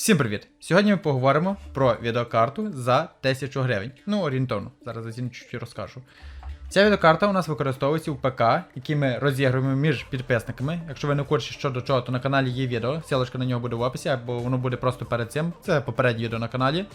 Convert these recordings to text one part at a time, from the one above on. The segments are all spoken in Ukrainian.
Всім привіт! Сьогодні ми поговоримо про відеокарту за 1000 гривень. Ну, орієнтовно, зараз за ціну чуть розкажу. Ця відеокарта у нас використовується в ПК, який ми розігруємо між підписниками. Якщо ви не в курсі, що до чого, то на каналі є відео. Сілочка на нього буде в описі, або воно буде просто перед цим. Це попереднє відео на каналі.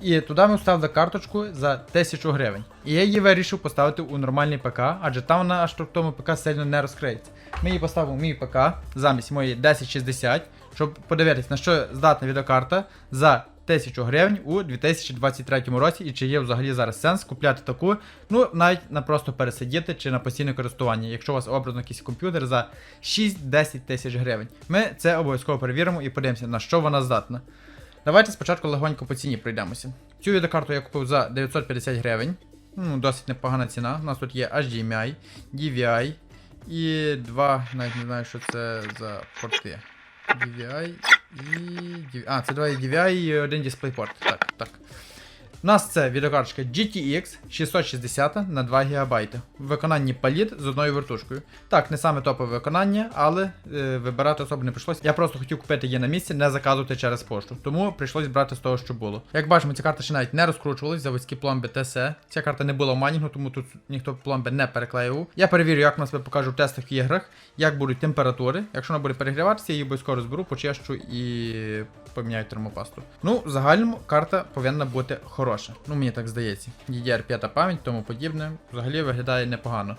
І туди ми вставили карточку за 1000 гривень. І я її вирішив поставити у нормальний ПК, адже там вона аж в тому ПК сильно не розкриється. Ми її поставимо в мій ПК замість моєї 1060, щоб подивитись, на що здатна відеокарта за 1000 гривень у 2023 році, і чи є взагалі зараз сенс купляти таку, ну навіть на просто пересидіти чи на постійне користування, якщо у вас образно якийсь комп'ютер за 6-10 тисяч гривень. Ми це обов'язково перевіримо і подивимося, на що вона здатна. Давайте спочатку легонько по ціні пройдемося. Цю відеокарту я купив за 950 гривень. Ну, досить непогана ціна. У нас тут є HDMI, DVI і два, навіть не знаю, що це за порти. DVI і. А, це два DVI і один DisplayPort. Так, так. У нас це відеокарточка GTX 660 на 2 ГБ. В виконанні паліт з одною вертушкою. Так, не саме топове виконання, але е, вибирати особо не прийшлось. Я просто хотів купити її на місці, не заказувати через пошту. Тому прийшлось брати з того, що було. Як бачимо, ця карта ще навіть не розкручувалась, заводські пломби TC. Ця карта не була в майнінгу, тому тут ніхто пломби не переклеював. Я перевірю, як вона себе покаже в тестах в іграх, як будуть температури. Якщо вона буде перегріватися, я її обов'язково розберу, почищу і поміняю термопасту. Ну, в загальному карта повинна бути хороша. Ну, мені так здається. DDR5 пам'ять, тому подібне. Взагалі виглядає непогано.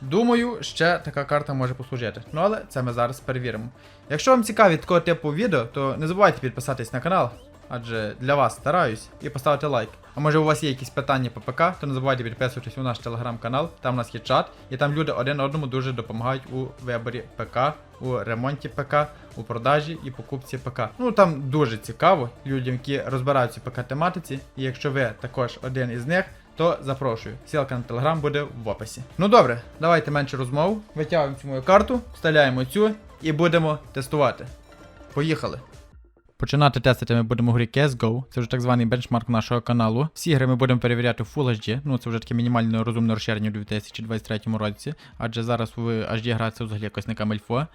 Думаю, ще така карта може послужити. Ну але це ми зараз перевіримо. Якщо вам цікаві такого типу відео, то не забувайте підписатись на канал, адже для вас стараюсь, і поставити лайк. А може у вас є якісь питання по ПК, то не забувайте підписуватись у наш телеграм-канал, там у нас є чат, і там люди один одному дуже допомагають у виборі ПК, у ремонті ПК, у продажі і покупці ПК. Ну там дуже цікаво людям, які розбираються ПК тематиці. І якщо ви також один із них, то запрошую. Сілка на телеграм буде в описі. Ну добре, давайте менше розмов. Витягуємо цю мою карту, вставляємо цю і будемо тестувати. Поїхали! Починати тестити ми будемо в грі CSGO, це вже так званий бенчмарк нашого каналу. Всі гри ми будемо перевіряти в Full HD, ну це вже таке мінімальне розумне розширення у 2023 році, адже зараз в HD грається взагалі якось не камельфо.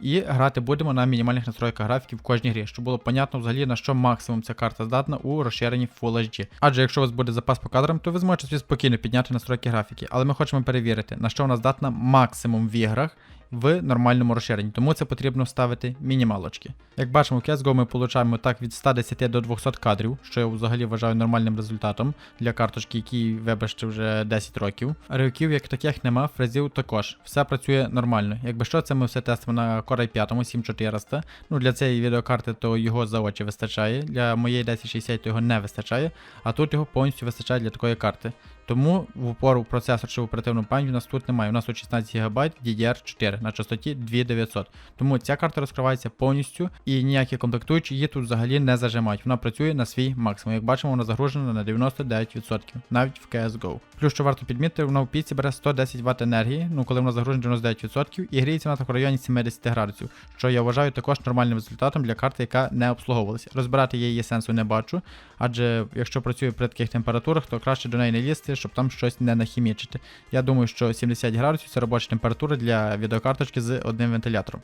І грати будемо на мінімальних настройках графіки в кожній грі, щоб було понятно взагалі на що максимум ця карта здатна у розширенні Full HD. Адже якщо у вас буде запас по кадрам, то ви зможете собі спокійно підняти настройки графіки. Але ми хочемо перевірити, на що вона здатна максимум в іграх в нормальному розширенні, тому це потрібно вставити мінімалочки. Як бачимо, в CSGO ми получаємо так від 110 до 200 кадрів, що я взагалі вважаю нормальним результатом для карточки, якій вибачте вже 10 років. Ривків як таких нема, фрезів також. Все працює нормально. Якби що, це ми все тестимо на Core i 5 7400. Ну для цієї відеокарти то його за очі вистачає. Для моєї 1060 його не вистачає, а тут його повністю вистачає для такої карти. Тому в упору процесор чи в оперативну пам'ять у нас тут немає. У нас тут 16 ГБ DDR4 на частоті 2900. Тому ця карта розкривається повністю і ніякі комплектуючі її тут взагалі не зажимають. Вона працює на свій максимум. Як бачимо, вона загружена на 99%, навіть в CSGO. Плюс, що варто підмітити, вона в піці бере 110 Вт енергії, ну коли вона загружена 99% і гріється вона в районі 70 градусів, що я вважаю також нормальним результатом для карти, яка не обслуговувалася. Розбирати її сенсу не бачу, адже якщо працює при таких температурах, то краще до неї не лізти, щоб там щось не нахімічити. Я думаю, що 70 градусів це робоча температура для відеокарточки з одним вентилятором.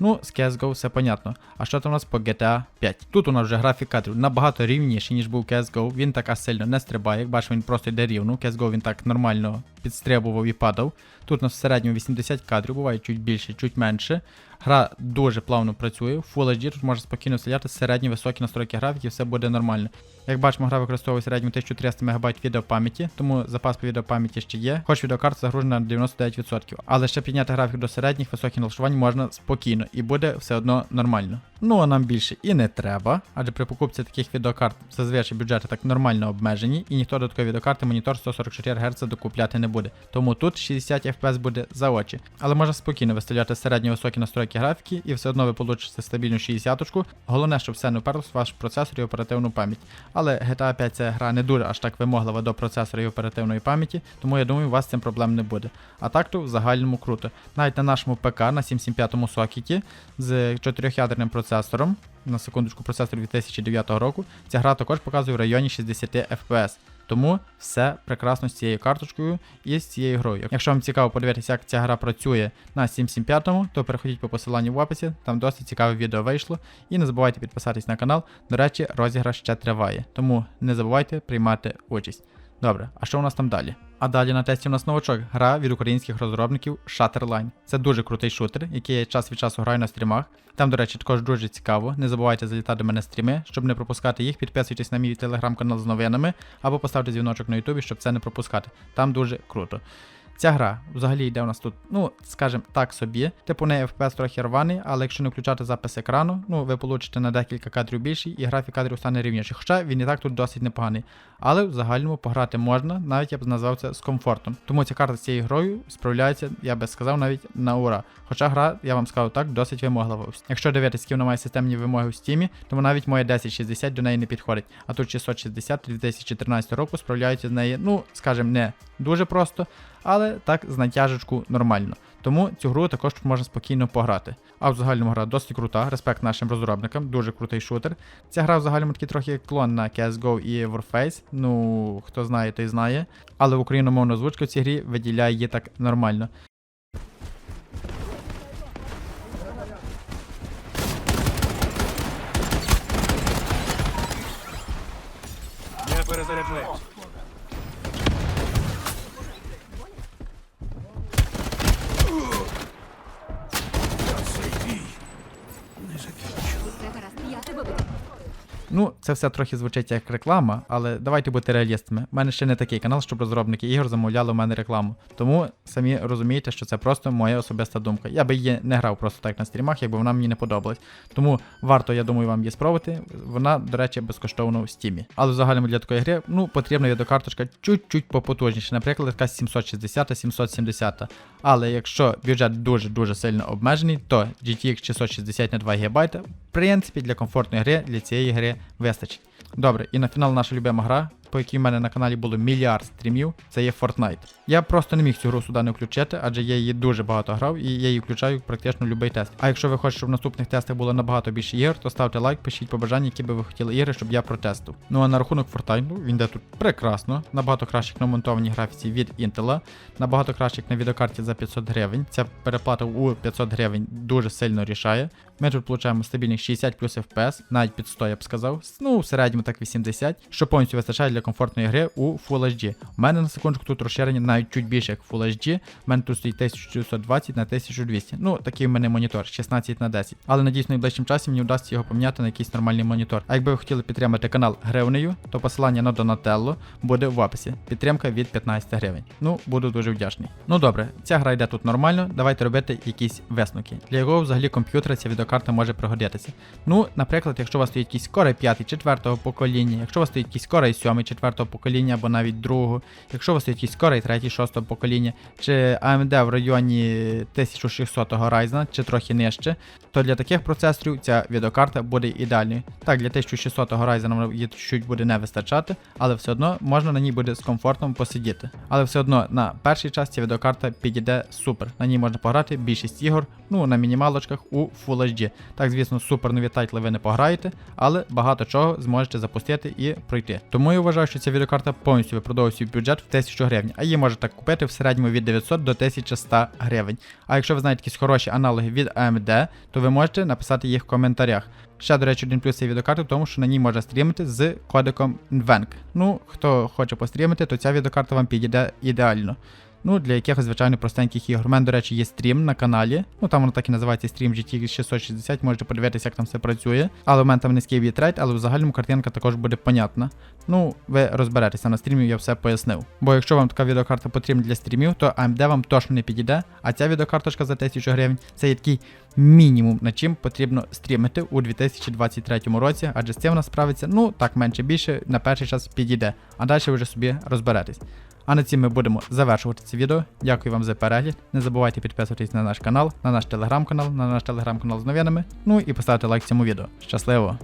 Ну, з CSGO все понятно. А що там у нас по GTA 5? Тут у нас вже графік кадрів набагато рівніший, ніж був CSGO. Він така сильно не стрибає. Як бачимо, він просто йде рівно. CSGO він так нормально підстрибував і падав. Тут у нас в середньому 80 кадрів, буває чуть більше, чуть менше. Гра дуже плавно працює. Full HD тут можна спокійно стріляти середні високі настройки графіки, все буде нормально. Як бачимо, гра використовує середньо 1300 МБ відеопам'яті, тому запас по відеопам'яті ще є. Хоч відеокарта загружена на 99%. Але ще підняти графік до середніх високих налаштувань можна спокійно і буде все одно нормально. Ну а нам більше і не треба, адже при покупці таких відеокарт зазвичай бюджети так нормально обмежені, і ніхто до такої відеокарти монітор 144 Гц докупляти не буде. Тому тут 60 FPS буде за очі. Але можна спокійно виставляти середні високі настройки графіки, і все одно ви получите стабільну 60-ку. Головне, щоб все не вперлось в ваш процесор і оперативну пам'ять. Але GTA 5 це гра не дуже аж так вимоглива до процесора і оперативної пам'яті, тому я думаю, у вас цим проблем не буде. А так то в загальному круто. Навіть на нашому ПК на 775-му сокеті з 4-ядерним процесором, на секундочку процесор 2009 року, ця гра також показує в районі 60 FPS. Тому все прекрасно з цією карточкою і з цією грою. Якщо вам цікаво подивитися, як ця гра працює на 775, то переходіть по посиланню в описі, там досить цікаве відео вийшло. І не забувайте підписатись на канал. До речі, розіграш ще триває, тому не забувайте приймати участь. Добре, а що у нас там далі? А далі на тесті у нас новачок гра від українських розробників Shutterline. Це дуже крутий шутер, який я час від часу граю на стрімах. Там, до речі, також дуже цікаво. Не забувайте залітати до мене стріми, щоб не пропускати їх. Підписуйтесь на мій телеграм-канал з новинами або поставте дзвіночок на Ютубі, щоб це не пропускати. Там дуже круто. Ця гра взагалі йде у нас тут, ну, скажімо так собі. Типу не FPS трохи рваний, але якщо не включати запис екрану, ну ви получите на декілька кадрів більший і графік кадрів стане рівніший. Хоча він і так тут досить непоганий. Але в загальному пограти можна, навіть я б назвав це з комфортом. Тому ця карта з цією грою справляється, я би сказав, навіть на ура. Хоча гра, я вам скажу так, досить вимоглива. Якщо дивитися, які вона має системні вимоги в стімі, тому навіть моє 1060 до неї не підходить. А тут 660 2014 року справляються з неї, ну, скажімо, не дуже просто, але так з натяжечку нормально. Тому цю гру також можна спокійно пограти. А в загальному гра досить крута, респект нашим розробникам, дуже крутий шутер. Ця гра в загальному такий трохи клон на CSGO і Warface. Ну, хто знає, той знає. Але україномовна озвучка в цій грі виділяє її так нормально. Я перезаряджаюсь. Ну, це все трохи звучить як реклама, але давайте бути реалістами. У мене ще не такий канал, щоб розробники ігор замовляли у мене рекламу. Тому самі розумієте, що це просто моя особиста думка. Я би її не грав просто так на стрімах, якби вона мені не подобалась. Тому варто, я думаю, вам її спробувати. Вона, до речі, безкоштовно в стімі. Але в загальному для такої гри, ну, потрібна відеокарточка чуть-чуть попотужніше, наприклад, якась 760-770. Але якщо бюджет дуже-дуже сильно обмежений, то GTX 660 на 2 ГБ, в принципі, для комфортної гри, для цієї гри вистачить. Добре, і на фінал наша любима гра, по якій в мене на каналі було мільярд стрімів, це є Fortnite. Я просто не міг цю гру сюди не включити, адже я її дуже багато грав і я її включаю практично в будь-який тест. А якщо ви хочете, щоб в наступних тестах було набагато більше ігор, то ставте лайк, пишіть побажання, які би ви хотіли ігри, щоб я протестив. Ну а на рахунок Fortnite, він йде тут прекрасно, набагато краще як на монтованій графіці від Intel, набагато краще на відеокарті за 500 гривень. Ця переплата у 500 гривень дуже сильно рішає. Ми тут получаємо стабільних 60 плюс FPS, навіть під 100, я б сказав. Ну, в середньому так 80, що повністю вистачає для комфортної гри у Full HD. У мене на секундочку тут розширення навіть чуть більше як Full HD. У мене тут стоїть 1920 на 1200. Ну, такий у мене монітор, 16 на 10. Але надіюсь, найближчим часом мені вдасться його поміняти на якийсь нормальний монітор. А якби ви хотіли підтримати канал гривнею, то посилання на Donatello буде в описі. Підтримка від 15 гривень. Ну, буду дуже вдячний. Ну добре, ця гра йде тут нормально. Давайте робити якісь висновки. Для якого взагалі комп'ютера ця відеокарта може пригодитися. Ну, наприклад, якщо у вас стоїть якийсь Core 5 четвертого покоління, якщо у вас стоїть якийсь Core 7 четвертого покоління або навіть другого, якщо у вас стоїть якийсь Core 3 шостого покоління, чи AMD в районі 1600 Ryzen, чи трохи нижче, то для таких процесорів ця відеокарта буде ідеальною. Так, для 1600 Ryzen її чуть буде не вистачати, але все одно можна на ній буде з комфортом посидіти. Але все одно на перший час відеокарта підійде супер. На ній можна пограти більшість ігор, ну на мінімалочках у Full HD. Так, звісно, супер нові тайтли ви не пограєте, але багато чого зможете запустити і пройти. Тому я вважаю, що ця відеокарта повністю виправдовує свій бюджет в 1000 гривень, а її можете купити в середньому від 900 до 1100 гривень. А якщо ви знаєте якісь хороші аналоги від AMD, то ви можете написати їх в коментарях. Ще, до речі, один плюс цієї відеокарти в тому, що на ній можна стрімити з кодиком NVENC. Ну, хто хоче пострімити, то ця відеокарта вам підійде ідеально. Ну, для якихось, звичайно, простеньких ігор. У мене, до речі, є стрім на каналі. Ну, там воно так і називається стрім GTX 660, можете подивитися, як там все працює. Але у мене там низький бітрейт, але в загальному картинка також буде понятна. Ну, ви розберетеся, на стрімі я все пояснив. Бо якщо вам така відеокарта потрібна для стрімів, то AMD вам точно не підійде. А ця відеокарточка за 1000 гривень це є такий мінімум, над чим потрібно стрімити у 2023 році, адже з цим вона справиться, ну так менше більше, на перший час підійде, а далі ви вже собі розберетесь. А на цім ми будемо завершувати це відео. Дякую вам за перегляд. Не забувайте підписуватись на наш канал, на наш телеграм-канал, на наш телеграм-канал з новинами. Ну і поставити лайк цьому відео. Щасливо!